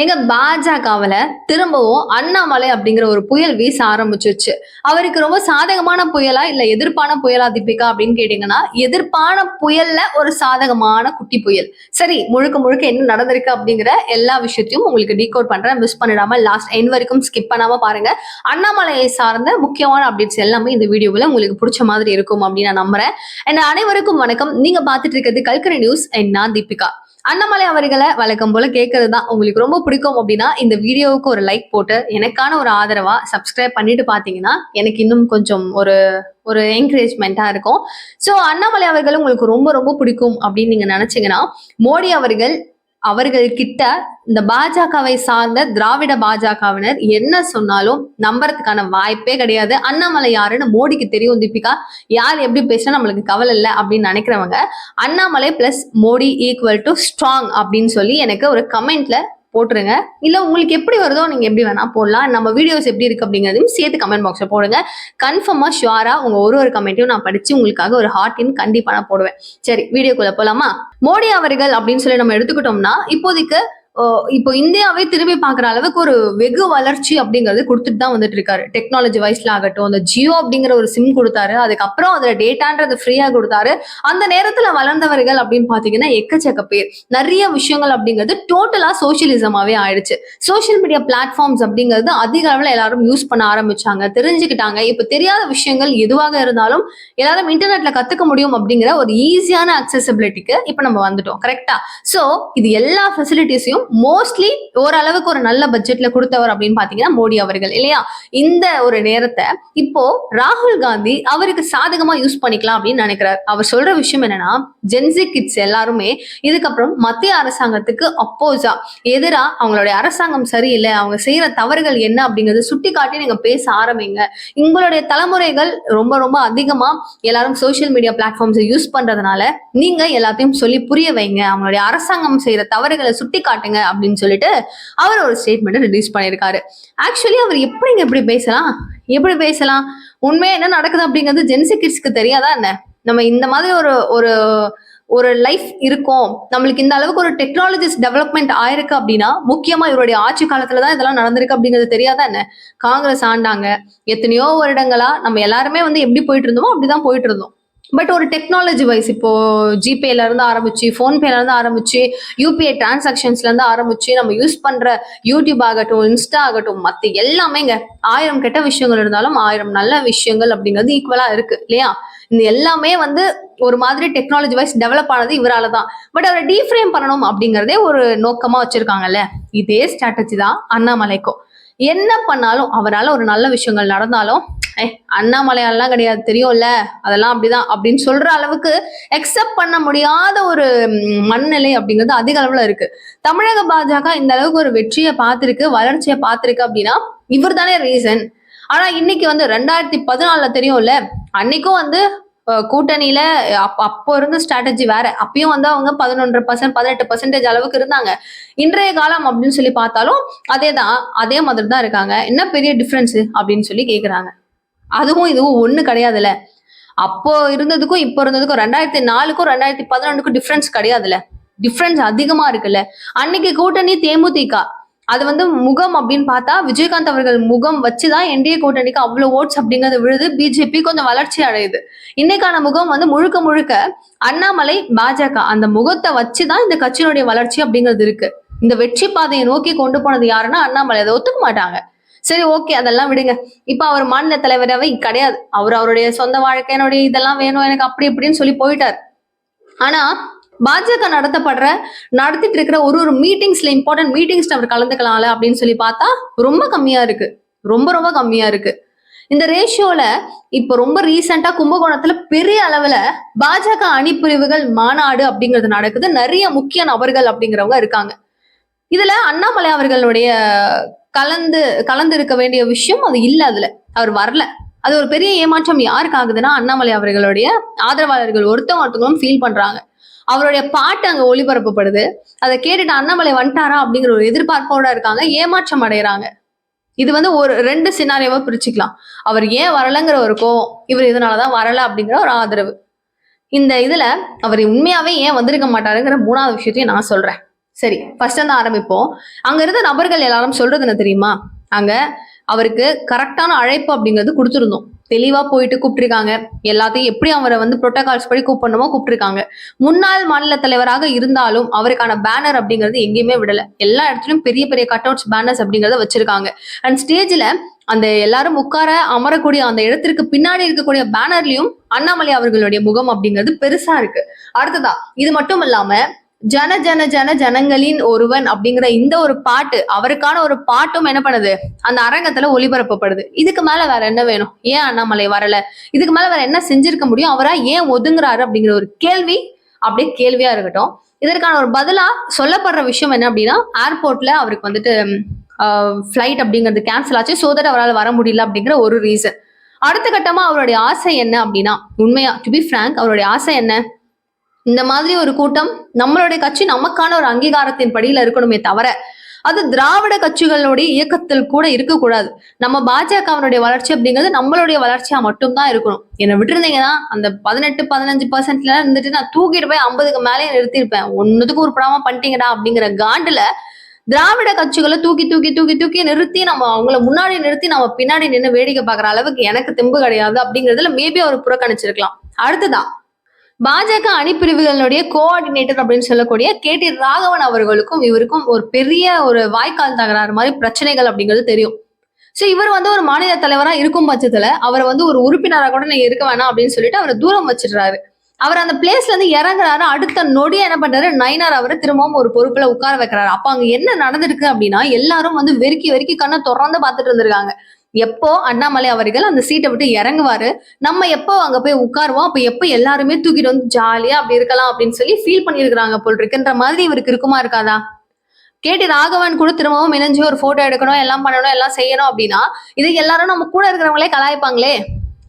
எங்க பாஜகவுல திரும்பவும் அண்ணாமலை அப்படிங்கிற ஒரு புயல் வீச ஆரம்பிச்சிருச்சு. அவருக்கு ரொம்ப சாதகமான புயலா இல்ல எதிர்ப்பான புயலா தீபிகா அப்படின்னு கேட்டீங்கன்னா எதிர்ப்பான புயல்ல ஒரு சாதகமான குட்டி புயல். சரி முழுக்க முழுக்க என்ன நடந்திருக்கு அப்படிங்கிற எல்லா விஷயத்தையும் உங்களுக்கு டீகோட் பண்றேன். மிஸ் பண்ணிடாம லாஸ்ட் எண்ட் வரைக்கும் ஸ்கிப் பண்ணாம பாருங்க. அண்ணாமலையை சார்ந்த முக்கியமான அப்டேட்ஸ் எல்லாமே இந்த வீடியோவில் உங்களுக்கு பிடிச்ச மாதிரி இருக்கும் அப்படின்னு நான் நம்புறேன். என்ன அனைவருக்கும் வணக்கம். நீங்க பாத்துட்டு இருக்கிறது கல்கரை நியூஸ் என் நான் தீபிகா. அண்ணாமலை அவர்களை வழக்கம் போல கேட்கறது தான் உங்களுக்கு ரொம்ப பிடிக்கும் அப்படின்னா இந்த வீடியோவுக்கு ஒரு லைக் போட்டு எனக்கான ஒரு ஆதரவா சப்ஸ்கிரைப் பண்ணிட்டு பாத்தீங்கன்னா எனக்கு இன்னும் கொஞ்சம் ஒரு ஒரு என்கரேஜ்மெண்ட்டாக இருக்கும். ஸோ அண்ணாமலை அவர்கள் உங்களுக்கு ரொம்ப ரொம்ப பிடிக்கும் அப்படின்னு நீங்கள் நினச்சிங்கன்னா மோடி அவர்கள் அவர்கள் கிட்ட இந்த பாஜகவை சார்ந்த திராவிட பாஜகவினர் என்ன சொன்னாலும் நம்புறதுக்கான வாய்ப்பே கிடையாது. அண்ணாமலை யாருன்னு மோடிக்கு தெரியும் தீபிகா. யார் எப்படி பேசினா நம்மளுக்கு கவலை இல்லை அப்படின்னு நினைக்கிறவங்க Annamalai plus Modi equal to strong அப்படின்னு சொல்லி எனக்கு ஒரு கமெண்ட்ல போட்டுருங்க. இல்லை உங்களுக்கு எப்படி வருதோ நீங்கள் எப்படி வேணால் போடலாம். நம்ம வீடியோஸ் எப்படி இருக்குது அப்படிங்கிறதையும் சேர்த்து கமெண்ட் பாக்ஸில் போடுங்க. கன்ஃபார்மாக ஷுவராக உங்கள் ஒரு ஒரு கமெண்ட்டையும் நான் படித்து உங்களுக்காக ஒரு ஹார்ட்டின் கண்டிப்பாக நான் போடுவேன். சரி வீடியோக்குள்ளே போகலாமா மோடி அவர்கள் அப்படின்னு சொல்லி நம்ம எடுத்துக்கிட்டோம்னா இப்போதைக்கு இப்போ இந்தியாவே திரும்பி பார்க்குற அளவுக்கு ஒரு வெகு வளர்ச்சி அப்படிங்கிறது கொடுத்துட்டு தான் வந்துட்டு இருக்காரு. டெக்னாலஜி வைஸ்ல ஆகட்டும் அந்த ஜியோ அப்படிங்கிற ஒரு சிம் கொடுத்தாரு. அதுக்கப்புறம் அதுல டேட்டான்றது ஃப்ரீயா கொடுத்தாரு. அந்த நேரத்துல வளர்ந்தவர்கள் அப்படின்னு பாத்தீங்கன்னா எக்கச்சக்க பேர். நிறைய விஷயங்கள் அப்படிங்கிறது டோட்டலா சோசியலிசமாவே ஆயிடுச்சு. சோஷியல் மீடியா பிளாட்ஃபார்ம்ஸ் அப்படிங்கிறது அதிக அளவுல எல்லாரும் யூஸ் பண்ண ஆரம்பிச்சாங்க. தெரிஞ்சுக்கிட்டாங்க. இப்போ தெரியாத விஷயங்கள் எதுவாக இருந்தாலும் எல்லாரும் இன்டர்நெட்ல கத்துக்க முடியும் அப்படிங்கிற ஒரு ஈஸியான அக்சசபிலிட்டிக்கு இப்போ நம்ம வந்துட்டோம். கரெக்டா சோ இது எல்லா ஃபெசிலிட்டிஸையும் மோஸ்ட்லி ஓரளவுக்கு ஒரு நல்ல பட்ஜெட்ல கொடுத்தவர் அப்படின்னு பாத்தீங்கன்னா மோடி அவர்கள் இல்லையா? இந்த ஒரு நேரத்தை இப்போ ராகுல் காந்தி அவருக்கு சாதகமா யூஸ் பண்ணிக்கலாம் அப்படின்னு நினைக்கிறார். அவர் சொல்ற விஷயம் என்னன்னா ஜென்சி கிட்ஸ் எல்லாருமே இதுக்கப்புறம் மத்திய அரசாங்கத்துக்கு அப்போஸா எதிரா அவங்களுடைய அரசாங்கம் சரியில்லை அவங்க செய்யற தவறுகள் என்ன அப்படிங்கறது சுட்டி காட்டி நீங்க பேச ஆரம்பிங்க. உங்களுடைய தலைமுறைகள் ரொம்ப ரொம்ப அதிகமா எல்லாரும் சோஷியல் மீடியா பிளாட்ஃபார்ம்ஸை யூஸ் பண்றதுனால நீங்க எல்லாத்தையும் சொல்லி புரிய வைங்க. அவங்களுடைய அரசாங்கம் செய்யற தவறுகளை சுட்டி காட்டுங்க அப்படின்னு சொல்லிட்டு அவர் ஒரு ஸ்டேட்மெண்ட் ரிலீஸ் பண்ணியிருக்காரு. ஆக்சுவலி அவர் எப்படிங்க இப்படி பேசலாம்? எப்படி பேசலாம்? உண்மையா என்ன நடக்குது அப்படிங்கிறது ஜென்சி கிட்ஸ்க்கு தெரியாதா என்ன? நம்ம இந்த மாதிரி ஒரு ஒரு ஒரு லைஃப் இருக்கும். நம்மளுக்கு இந்த அளவுக்கு ஒரு டெக்னாலஜிஸ் டெவலப்மெண்ட் ஆயிருக்கு அப்படின்னா முக்கியமா இவருடைய ஆட்சி காலத்துல தான் இதெல்லாம் நடந்திருக்கு அப்படிங்கிறது தெரியாதா என்ன? காங்கிரஸ் ஆண்டாங்க. எத்தனையோ வருடங்களா நம்ம எல்லாருமே வந்து எப்படி போயிட்டு இருந்தோமோ அப்படிதான் போயிட்டு இருந்தோம். பட் ஒரு டெக்னாலஜி வைஸ் இப்போ ஜிபேல இருந்து ஆரம்பிச்சு ஃபோன்பேல இருந்து ஆரம்பிச்சு யூபிஐ டிரான்சாக்ஷன்ஸ்ல இருந்து ஆரம்பிச்சு நம்ம யூஸ் பண்ற யூடியூப் ஆகட்டும் இன்ஸ்டா ஆகட்டும் மத்த எல்லாமே இங்க ஆயிரம் கெட்ட விஷயங்கள் இருந்தாலும் ஆயிரம் நல்ல விஷயங்கள் அப்படிங்கிறது ஈக்குவலா இருக்கு இல்லையா? இந்த எல்லாமே வந்து ஒரு மாதிரி டெக்னாலஜி வைஸ் டெவலப் ஆனது இவரால தான். பட் அவரை டீஃப்ரேம் பண்ணணும் அப்படிங்கிறதே ஒரு நோக்கமா வச்சிருக்காங்கல்ல? இதே ஸ்ட்ராட்டஜி தான் அண்ணாமலைக்கும். என்ன பண்ணாலும் அவரால் ஒரு நல்ல விஷயங்கள் நடந்தாலும் ஏ அண்ணாமலையாலாம் கிடையாது தெரியும்ல? அதெல்லாம் அப்படிதான். அப்படின்னு சொல்ற அளவுக்கு எக்ஸெப்ட் பண்ண முடியாத ஒரு மண்நிலை அப்படிங்கிறது அதிக அளவுல இருக்கு. தமிழக பாஜக இந்த அளவுக்கு ஒரு வெற்றியை பார்த்திருக்கு வளர்ச்சியை பார்த்திருக்கு அப்படின்னா இவர் தானே ரீசன் ஆனா இன்னைக்கு வந்து ரெண்டாயிரத்தி பதினாலுல தெரியும்ல அன்னைக்கும் வந்து கூட்டணியில அப் அப்போ இருந்த ஸ்ட்ராட்டஜி வேற. அப்பயும் வந்து அவங்க பதினொன்று பர்சன்ட் பதினெட்டு பர்சன்டேஜ் அளவுக்கு இருந்தாங்க. இன்றைய காலம் அப்படின்னு சொல்லி பார்த்தாலும் அதே தான் அதே மாதிரி தான் இருக்காங்க. என்ன பெரிய டிஃப்ரென்ஸ் அப்படின்னு சொல்லி கேக்குறாங்க. அதுவும் இதுவும் ஒண்ணு கிடையாதுல்ல. அப்போ இருந்ததுக்கும் இப்போ இருந்ததுக்கும் ரெண்டாயிரத்தி நாலுக்கும் ரெண்டாயிரத்தி பதினொன்றுக்கும் டிஃப்ரென்ஸ் கிடையாதுல்ல. டிஃப்ரென்ஸ் அதிகமா இருக்குல்ல. அன்னைக்கு கூட்டணி தேமுதிக. அது வந்து முகம் அப்படின்னு பார்த்தா விஜயகாந்த் அவர்கள் முகம் வச்சுதான் என்டிஏ கூட்டணிக்கு அவ்வளவு ஓட்ஸ் அப்படிங்கிறது விழுது. பிஜேபி கொஞ்சம் வளர்ச்சி அடையுது. இன்னைக்கான முகம் வந்து முழுக்க முழுக்க அண்ணாமலை பாஜக அந்த முகத்தை வச்சுதான் இந்த கட்சியினுடைய வளர்ச்சி அப்படிங்கிறது இருக்கு. இந்த வெற்றி பாதையை நோக்கி கொண்டு போனது யாருன்னா அண்ணாமலை. அதை ஒத்துக்க மாட்டாங்க. சரி ஓகே அதெல்லாம் விடுங்க. இப்ப அவர் மாநில தலைவராகவே கிடையாது. அவர் அவருடைய சொந்த வாழ்க்கையினுடைய இதெல்லாம் வேணும் எனக்கு அப்படி இப்படின்னு சொல்லி போயிட்டார். ஆனா பாஜக நடத்தப்படுற நடத்திட்டு இருக்கிற ஒரு ஒரு மீட்டிங்ஸ்ல இம்பார்ட்டன்ட் மீட்டிங்ஸ்ல அவர் கலந்துக்கலாம்ல அப்படின்னு சொல்லி பார்த்தா ரொம்ப கம்மியா இருக்கு. ரொம்ப ரொம்ப கம்மியா இருக்கு. இந்த ரேஷியோல இப்போ ரொம்ப ரீசெண்டா கும்பகோணத்துல பெரிய அளவுல பாஜக அணிப்பிரிவுகள் மாநாடு அப்படிங்கிறது நடக்குது. நிறைய முக்கிய நபர்கள் அப்படிங்கிறவங்க இருக்காங்க. இதுல அண்ணாமலை அவர்களுடைய கலந்து கலந்து இருக்க வேண்டிய விஷயம் அது இல்லை அதுல. அவர் வரல. அது ஒரு பெரிய ஏமாற்றம் யாருக்கு ஆகுதுன்னா அண்ணாமலை அவர்களுடைய ஆதரவாளர்கள் ஒருத்தவங்க ஒருத்தவங்களும் ஃபீல் பண்றாங்க. அவருடைய பாட்டு அங்க ஒளிபரப்பப்படுது. அதை கேட்டுட்டு அண்ணாமலை வந்துட்டாரா அப்படிங்கிற ஒரு எதிர்பார்ப்போட இருக்காங்க. ஏமாற்றம் அடைகிறாங்க இது வந்து ஒரு ரெண்டு சினாரியாவா பிரிச்சுக்கலாம். அவர் ஏன் வரலங்கிற ஒரு கோவம் இவர் இதனாலதான் வரல அப்படிங்கிற ஒரு ஆதரவு. இந்த இதுல அவர் உண்மையாவே ஏன் வந்திருக்க மாட்டாருங்கிற மூணாவது விஷயத்தையும் நான் சொல்றேன். சரி ஃபர்ஸ்ட் வந்து ஆரம்பிப்போம். அங்க இருந்த நபர்கள் எல்லாரும் சொல்றது என்ன தெரியுமா? அங்க அவருக்கு கரெக்டான அழைப்பு அப்படிங்கிறது கொடுத்துருந்தோம். தெளிவா போயிட்டு கூப்பிட்டுருக்காங்க. எல்லாத்தையும் எப்படி அவரை வந்து புரோட்டோகால்ஸ் படி கூப்பிடணுமோ கூப்பிட்டுருக்காங்க. முன்னாள் மாநில தலைவராக இருந்தாலும் அவருக்கான பேனர் அப்படிங்கிறது எங்கேயுமே விடல. எல்லா இடத்துலயும் பெரிய பெரிய கட் அவுட்ஸ் பேனர்ஸ் அப்படிங்கறத வச்சிருக்காங்க. அண்ட் ஸ்டேஜ்ல அந்த எல்லாரும் உட்கார அமரக்கூடிய அந்த இடத்திற்கு பின்னாடி இருக்கக்கூடிய பேனர்லயும் அண்ணாமலை அவர்களுடைய முகம் அப்படிங்கிறது பெருசா இருக்கு. அடுத்ததா இது மட்டும் இல்லாம ஜன ஜன ஜன ஜனங்களின் ஒருவன் அப்படிங்கிற இந்த ஒரு பாட்டு அவருக்கான ஒரு பாட்டும் என்ன பண்ணுது? அந்த அரங்கத்துல ஒளிபரப்பப்படுது. இதுக்கு மேல வேற என்ன வேணும்? ஏன் அண்ணாமலை வரல? இதுக்கு மேல வேற என்ன செஞ்சிருக்க முடியும்? அவரா ஏன் ஒதுங்குறாரு அப்படிங்கிற ஒரு கேள்வி அப்படியே கேள்வியா இருக்கட்டும். இதற்கான ஒரு பதிலா சொல்லப்படுற விஷயம் என்ன அப்படின்னா ஏர்போர்ட்ல அவருக்கு வந்துட்டு ஃப்ளைட் அப்படிங்கிறது கேன்சல் ஆச்சு. சோ தட் அவரால் வர முடியல அப்படிங்கிற ஒரு ரீசன் அடுத்த கட்டமா அவருடைய ஆசை என்ன அப்படின்னா உண்மையா டு பி ஃப்ரங்க் அவருடைய ஆசை என்ன? இந்த மாதிரி ஒரு கூட்டம் நம்மளுடைய கட்சி நமக்கான ஒரு அங்கீகாரத்தின் படியில இருக்கணுமே தவிர அது திராவிட கட்சிகளுடைய இயக்கத்தில் கூட இருக்கக்கூடாது. நம்ம பாஜகவினுடைய வளர்ச்சி அப்படிங்கிறது நம்மளுடைய வளர்ச்சியா மட்டும்தான் இருக்கணும். என்னை விட்டுருந்தீங்கன்னா அந்த பதினெட்டு பதினஞ்சு பர்சன்ட்ல இருந்துட்டு நான் தூக்கிட்டு போய் ஐம்பதுக்கு மேலேயே நிறுத்திருப்பேன் ஒன்னுத்துக்கு ஒரு படாம பண்ணிட்டீங்கடா அப்படிங்கிற காண்டுல திராவிட கட்சிகளை தூக்கி தூக்கி தூக்கி தூக்கி நிறுத்தி நம்ம அவங்கள முன்னாடி நிறுத்தி நம்ம பின்னாடி நின்று வேடிக்கை பார்க்குற அளவுக்கு எனக்கு தெம்பு கிடையாது அப்படிங்கிறதுல மேபி அவர் புறக்கணிச்சிருக்கலாம். அடுத்ததான் பாஜக அணிப்பிரிவுகளுடைய கோஆர்டினேட்டர் அப்படின்னு சொல்லக்கூடிய கே டி ராகவன் அவர்களுக்கும் இவருக்கும் ஒரு பெரிய ஒரு வாய்க்கால் தகராறு மாதிரி பிரச்சனைகள் அப்படிங்கிறது தெரியும். ஸோ இவர் வந்து ஒரு மாநில தலைவரா இருக்கும் பட்சத்துல அவரை வந்து ஒரு உறுப்பினராக கூட நீங்க இருக்க வேணாம் அப்படின்னு சொல்லிட்டு அவரை தூரம் வச்சிடுறாரு. அவர் அந்த பிளேஸ்ல இருந்து இறங்குறாரு. அடுத்த நொடியை என்ன பண்றாரு? நைனார் அவரை திரும்பவும் ஒரு பொறுப்புல உட்கார வைக்கிறாரு. அப்ப அங்க என்ன நடந்திருக்கு அப்படின்னா எல்லாரும் வந்து வெறுக்கி வெறுக்கி கண்ணை திறந்து பார்த்துட்டு இருந்திருக்காங்க. எப்போ அண்ணாமலை அவர்கள் அந்த சீட்டை விட்டு இறங்குவாரு? நம்ம எப்போ அங்க போய் உட்காருவோம்? அப்ப எப்போ எல்லாருமே தூக்கிட்டு வந்து ஜாலியா அப்படி இருக்கலாம் அப்படின்னு சொல்லி ஃபீல் பண்ணியிருக்கிறாங்க போல் இருக்குன்ற மாதிரி இவருக்கு இருக்குமா இருக்காதா? கேட்டி ராகவன் கூட திரும்பவும் இணைஞ்சு ஒரு போட்டோ எடுக்கணும் எல்லாம் பண்ணணும் எல்லாம் செய்யணும் அப்படின்னா இது எல்லாரும் நம்ம கூட இருக்கிறவங்களே கலாய்ப்பாங்களே.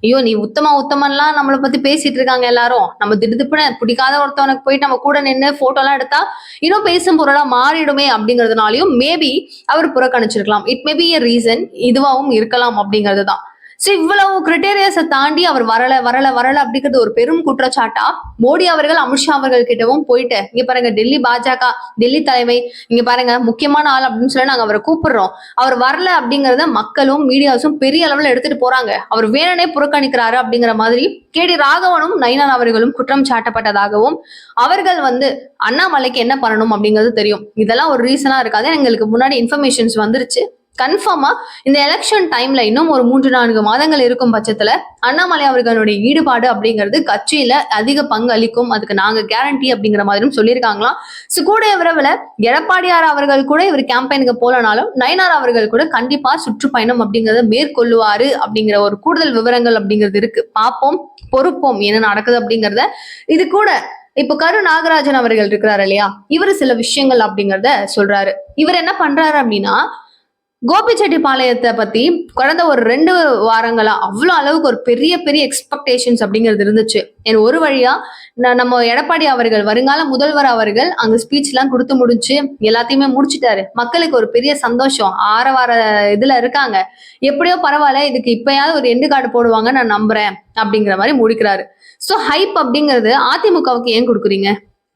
ஐயோ நீ உத்தமா உத்தமன்லாம் நம்மளை பத்தி பேசிட்டு இருக்காங்க எல்லாரும். நம்ம திடுதிப்புன பிடிக்காத ஒருத்தவனுக்கு போயிட்டு நம்ம கூட நின்று போட்டோ எல்லாம் எடுத்தா இன்னும் பேசும் பொருளா மாறிடுமே அப்படிங்கறதுனாலயும் மேபி அவர் புறக்கணிச்சிருக்கலாம். It may be a reason இதுவாகவும் இருக்கலாம் அப்படிங்கிறது தான் ஸோ இவ்வளவு கிரிட்டேரியஸை தாண்டி அவர் வரல வரல வரல அப்படிங்கிறது ஒரு பெரும் குற்றச்சாட்டா? மோடி அவர்கள் அமித்ஷா அவர்கள் கிட்டவும் போயிட்டு இங்க பாருங்க டெல்லி பாஜக டெல்லி தலைமை இங்க பாருங்க முக்கியமான ஆள் அப்படின்னு சொல்லி நாங்க அவரை கூப்பிடுறோம். அவர் வரல அப்படிங்கறத மக்களும் மீடியாஸும் பெரிய அளவுல எடுத்துட்டு போறாங்க. அவர் வேணனே புறக்கணிக்கிறாரு அப்படிங்கிற மாதிரி கேடி ராகவனும் நயினார் அவர்களும் குற்றம் சாட்டப்பட்டதாகவும் அவர்கள் வந்து அண்ணாமலைக்கு என்ன பண்ணணும் அப்படிங்கிறது தெரியும். இதெல்லாம் ஒரு ரீசனா இருக்காது. எங்களுக்கு முன்னாடி இன்ஃபர்மேஷன்ஸ் வந்துருச்சு. கன்ஃபார்மா இந்த எலெக்ஷன் டைம்ல இன்னும் ஒரு மூன்று நான்கு மாதங்கள் இருக்கும் பட்சத்துல அண்ணாமலை அவர்களுடைய ஈடுபாடு அப்படிங்கிறது கட்சியில அதிக பங்கு அளிக்கும். அதுக்கு நாங்க கேரண்டி அப்படிங்கிற மாதிரியும் சொல்லியிருக்காங்களாம் ஸோ கூட விரைவில் எடப்பாடியார் அவர்கள் கூட இவர் கேம்பெயினுக்கு போலனாலும் நயனார் அவர்கள் கூட கண்டிப்பா சுற்றுப்பயணம் அப்படிங்கறத மேற்கொள்ளுவாரு அப்படிங்கிற ஒரு கூடுதல் விவரங்கள் அப்படிங்கிறது இருக்கு. பார்ப்போம் பொறுப்போம் என்ன நடக்குது அப்படிங்கிறத. இது கூட இப்ப கரு நாகராஜன் அவர்கள் இருக்கிறாரு இல்லையா? இவர் சில விஷயங்கள் அப்படிங்கறத சொல்றாரு. இவர் என்ன பண்றாரு அப்படின்னா கோபிச்செட்டிப்பாளையத்தை பத்தி கடந்த ஒரு ரெண்டு வாரங்களா அவ்வளோ அளவுக்கு ஒரு பெரிய பெரிய எக்ஸ்பெக்டேஷன்ஸ் அப்படிங்கிறது இருந்துச்சு. என் ஒரு வழியா நான் நம்ம எடப்பாடி அவர்கள் வருங்கால முதல்வர் அவர்கள் அங்க ஸ்பீச் எல்லாம் கொடுத்து முடிச்சு எல்லாத்தையுமே முடிச்சிட்டாரு. மக்களுக்கு ஒரு பெரிய சந்தோஷம். ஆற வார இதுல இருக்காங்க. எப்படியோ பரவாயில்ல இதுக்கு இப்பயாவது ஒரு எண்டு கார்டு போடுவாங்க நான் நம்புறேன் அப்படிங்கிற மாதிரி முடிக்கிறாரு. ஸோ ஹைப் அப்படிங்கிறது அதிமுகவுக்கு ஏன் கொடுக்குறீங்க?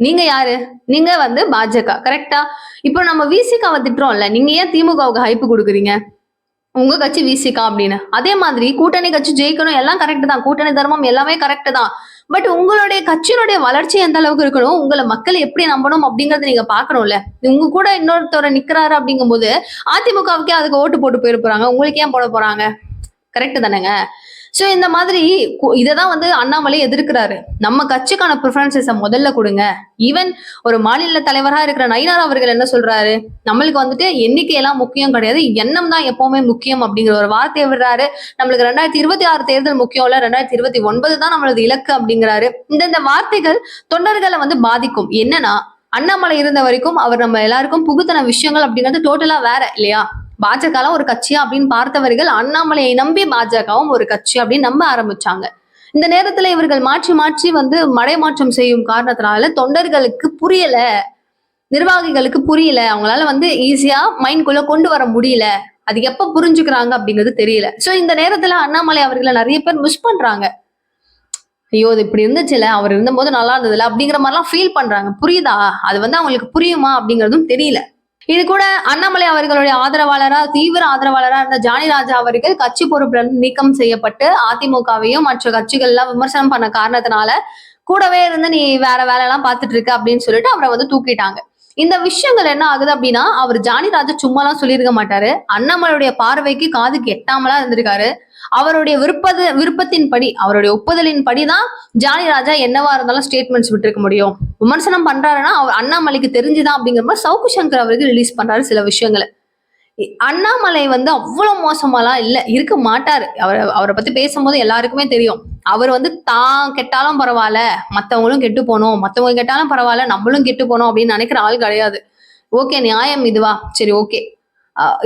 நீங்க யாரு? நீங்க வந்து பாஜக கரெக்டா இப்போ நம்ம விசிகாவை திட்டுறோம்ல நீங்க ஏன் திமுகவுக்கு ஹைப்பு கொடுக்குறீங்க? உங்க கட்சி விசிகா அப்படின்னு. அதே மாதிரி கூட்டணி கட்சி ஜெயிக்கணும் எல்லாம் கரெக்ட் தான். கூட்டணி தர்மம் எல்லாமே கரெக்ட் தான். பட் உங்களுடைய கட்சியினுடைய வளர்ச்சி எந்த அளவுக்கு இருக்கணும்? உங்களை மக்கள் எப்படி நம்பணும் அப்படிங்கறத நீங்க பாக்கணும்ல உங்க கூட இன்னொருத்தர நிக்கிறாரு அப்படிங்கும்போது அதிமுகவுக்கே அதுக்கு ஓட்டு போட்டு போயிருப்பாங்க. உங்களுக்கு ஏன் போட போறாங்க? கரெக்ட் தானேங்க? ஸோ இந்த மாதிரி இதை தான் வந்து அண்ணாமலை எதிர்க்கிறாரு. நம்ம கட்சிக்கான ப்ரிஃபரன்சஸை முதல்ல கொடுங்க. ஈவன் ஒரு மாநில தலைவராக இருக்கிற நயினார் அவர்கள் என்ன சொல்றாரு? நம்மளுக்கு வந்துட்டு எண்ணிக்கையெல்லாம் முக்கியம் கிடையாது. எண்ணம் தான் எப்பவுமே முக்கியம் அப்படிங்கிற ஒரு வார்த்தையை விடுறாரு. நம்மளுக்கு ரெண்டாயிரத்தி இருபத்தி ஆறு தேர்தல் முக்கியம் இல்லை ரெண்டாயிரத்தி இருபத்தி ஒன்பது தான் நம்மளது இலக்கு அப்படிங்கிறாரு. இந்த இந்த வார்த்தைகள் தொண்டர்களை வந்து பாதிக்கும். என்னன்னா அண்ணாமலை இருந்த வரைக்கும் அவர் நம்ம எல்லாருக்கும் புகுத்தன விஷயங்கள் அப்படிங்கிறது டோட்டலா வேற இல்லையா? பாஜகலாம் ஒரு கட்சியா அப்படின்னு பார்த்தவர்கள் அண்ணாமலையை நம்பி பாஜகவும் ஒரு கட்சி அப்படின்னு நம்ப ஆரம்பிச்சாங்க. இந்த நேரத்துல இவர்கள் மாற்றி மாற்றி வந்து மடைமாற்றம் செய்யும் காரணத்தினால தொண்டர்களுக்கு புரியல நிர்வாகிகளுக்கு புரியல அவங்களால வந்து ஈஸியா மைண்ட்குள்ள கொண்டு வர முடியல அது எப்ப புரிஞ்சுக்கிறாங்க அப்படிங்கிறது தெரியல. சோ இந்த நேரத்துல அண்ணாமலை அவர்களை நிறைய பேர் மிஸ் பண்றாங்க. ஐயோ இது இப்படி இருந்துச்சுல அவர் இருந்தபோது நல்லா இருந்ததுல அப்படிங்கிற மாதிரிலாம் ஃபீல் பண்றாங்க. புரியுதா? அது வந்து அவங்களுக்கு புரியுமா அப்படிங்கிறதும் தெரியல. இது கூட அண்ணாமலை அவர்களுடைய ஆதரவாளரா தீவிர ஆதரவாளரா இருந்த ஜானி ராஜா அவர்கள் கட்சி பொறுப்புல நீக்கம் செய்யப்பட்டு அதிமுகவையும் மற்ற கட்சிகள்லாம் விமர்சனம் பண்ண காரணத்தினால கூடவே இருந்து நீ வேற வேலையெல்லாம் பார்த்துட்டு இருக்க அப்படின்னு சொல்லிட்டு அவரை வந்து தூக்கிட்டாங்க. இந்த விஷயங்கள் என்ன ஆகுது அப்படின்னா அவர் ஜானி ராஜா சும்மாலாம் சொல்லியிருக்க மாட்டாரு. அண்ணாமலையுடைய பார்வைக்கு காதுக்கு எட்டாமலா இருந்திருக்காரு. அவருடைய விருப்பது விருப்பத்தின்படி அவருடைய ஒப்புதலின் படிதான் ஜானி ராஜா என்னவா இருந்தாலும் ஸ்டேட்மெண்ட்ஸ் விட்டுருக்க முடியும். விமர்சனம் பண்றாருன்னா அவர் அண்ணாமலைக்கு தெரிஞ்சுதான் அப்படிங்கிற மாதிரி சவுக்கு சங்கர் அவருக்கு ரிலீஸ் பண்றாரு சில விஷயங்களை. அண்ணாமலை வந்து அவ்வளவு மோசமாலாம் இல்ல இருக்க மாட்டாரு. அவர் அவரை பத்தி பேசும்போது எல்லாருக்குமே தெரியும். அவர் வந்து தான் கெட்டாலும் பரவாயில்ல மத்தவங்களும் கெட்டு போனோம் மத்தவங்க கெட்டாலும் பரவாயில்ல நம்மளும் கெட்டு போனோம் அப்படின்னு நினைக்கிற ஆள் கிடையாது. ஓகே நியாயம் இதுவா சரி ஓகே.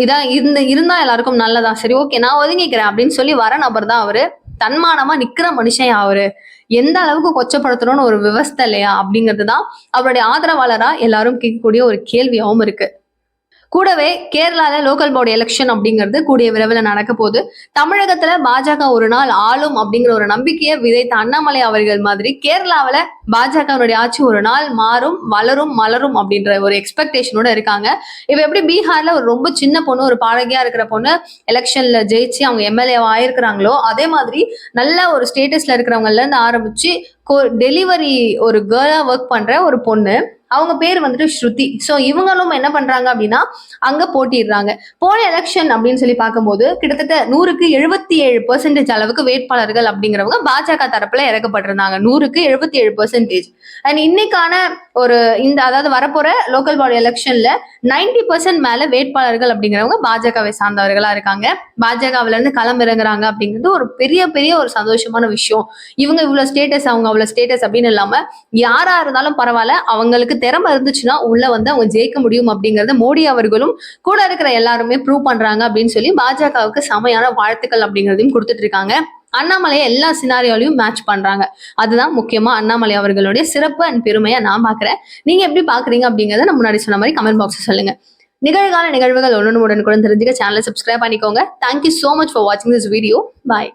இதான் இருந்த இருந்தா எல்லாருக்கும் நல்லதா? சரி ஓகே நான் ஒதுங்கிக்கிறேன் அப்படின்னு சொல்லி வர நபர் தான் அவரு. தன்மானமா நிக்கிற மனுஷன் அவரு எந்த அளவுக்கு கொச்சப்படுத்தணும்னு ஒரு விவஸ்தை இல்லையா அப்படிங்கிறது தான் அவருடைய ஆதரவாளரா எல்லாரும் கேட்கக்கூடிய ஒரு கேள்வியாவும் இருக்கு. கூடவே கேரளால லோக்கல் போர்டு எலெக்ஷன் அப்படிங்கிறது கூடிய விரைவில் நடக்க போகுது. தமிழகத்துல பாஜக ஒரு நாள் ஆளும் அப்படிங்கிற ஒரு நம்பிக்கையை விதைத்த அண்ணாமலை அவர்கள் மாதிரி கேரளாவில் பாஜகனுடைய ஆட்சி ஒரு நாள் மாறும் வளரும் மலரும் அப்படின்ற ஒரு எக்ஸ்பெக்டேஷனோட இருக்காங்க. இப்ப எப்படி பீகார்ல ஒரு ரொம்ப சின்ன பொண்ணு ஒரு பாடகியா இருக்கிற பொண்ணு எலெக்ஷன்ல ஜெயிச்சு அவங்க எம்எல்ஏ ஆயிருக்கிறாங்களோ அதே மாதிரி நல்ல ஒரு ஸ்டேட்டஸ்ல இருக்கிறவங்கல இருந்து ஆரம்பிச்சு டெலிவரி ஒரு கேர்ளா ஒர்க் பண்ற ஒரு பொண்ணு. அவங்க பேர் வந்துட்டு ஸ்ருதி. ஸோ இவங்களும் என்ன பண்றாங்க அப்படின்னா அங்க போட்டிடுறாங்க போன எலெக்ஷன் அப்படின்னு சொல்லி பார்க்கும்போது கிட்டத்தட்ட நூறுக்கு எழுபத்தி ஏழு பெர்சன்டேஜ் அளவுக்கு வேட்பாளர்கள் அப்படிங்கிறவங்க பாஜக தரப்புல இறக்கப்பட்டிருந்தாங்க. நூறுக்கு எழுபத்தி ஏழு பெர்சன்டேஜ் அண்ட் இன்னைக்கான ஒரு இந்த அதாவது வரப்போற லோக்கல் பாடி எலெக்ஷன்ல நைன்டி பர்சன்ட் மேல வேட்பாளர்கள் அப்படிங்கிறவங்க பாஜகவை சார்ந்தவர்களா இருக்காங்க. பாஜகவில இருந்து களமிறங்குறாங்க அப்படிங்கிறது ஒரு பெரிய பெரிய ஒரு சந்தோஷமான விஷயம். இவங்க இவ்வளவு ஸ்டேட்டஸ் அவங்க அவ்வளவு ஸ்டேட்டஸ் அப்படின்னு இல்லாம யாரா இருந்தாலும் பரவாயில்ல அவங்களுக்கு திறமை இருந்துச்சுன்னா உள்ள வந்து அவங்க ஜெயிக்க முடியும் அப்படிங்கறத மோடி அவர்களும் கூட இருக்கிற எல்லாருமே ப்ரூவ் பண்றாங்க அப்படின்னு சொல்லி பாஜகவுக்கு செமையான வாழ்த்துக்கள் அப்படிங்கிறதையும் கொடுத்துட்டு இருக்காங்க. அண்ணாமலையை எல்லா சினாரியோலையும் மேட்ச் பண்றாங்க. அதுதான் முக்கியமா அண்ணாமலை அவர்களுடைய சிறப்பு அண்ட் பெருமையா நான் பாக்குறேன். நீங்க எப்படி பாக்குறீங்க அப்படிங்கறத நான் முன்னாடி சொன்ன மாதிரி கமெண்ட் பாக்ஸ் சொல்லுங்க. நிகழ்கால நிகழ்வுகள் ஒன்று உடனுக்குடன் தெரிஞ்சுக்க சேனலை சப்ஸ்கிரைப் பண்ணிக்கோங்க. Thank you so much for வாட்சிங் திஸ் வீடியோ பாய்